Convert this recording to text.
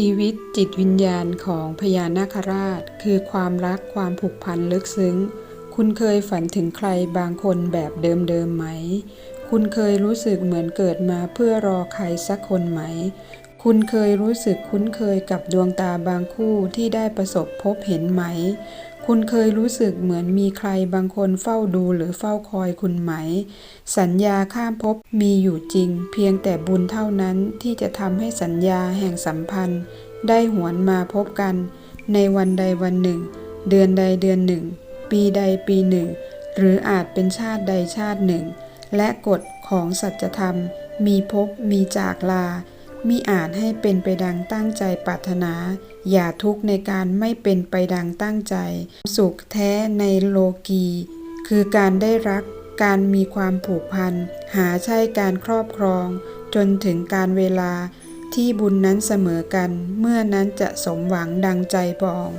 ชีวิตจิตวิญญาณของพญานาคราช คือความรักความผูกพันลึกซึ้ง คุณเคยฝันถึงใครบางคนแบบเดิมๆไหม คุณเคยรู้สึกเหมือนเกิดมาเพื่อรอใครสักคนไหม คุณเคยรู้สึกคุ้นเคยกับดวงตาบางคู่ที่ได้ประสบพบเห็นไหม คุณเคยรู้สึกเหมือนมีใครบางคนเฝ้าดูหรือเฝ้าคอยคุณไหม สัญญาข้ามภพมีอยู่จริง เพียงแต่บุญเท่านั้นที่จะทำให้สัญญาแห่งสัมพันธ์ ได้หวนมาพบกัน ในวันใดวันหนึ่ง เดือนใดเดือนหนึ่ง ปีใดปีหนึ่ง หรืออาจเป็นชาติใดชาติหนึ่ง และกฎของสัจธรรม มีพบมีจากลา มิอาจให้เป็นไปดังตั้งใจปรารถนา อย่าทุกข์ในการไม่เป็นไปดังตั้งใจ สุขแท้ในโลกี คือการได้รัก การมีความผูกพัน หาใช่การครอบครอง จนถึงการเวลาที่บุญนั้นเสมอกัน เมื่อนั้นจะสมหวังดังใจปอง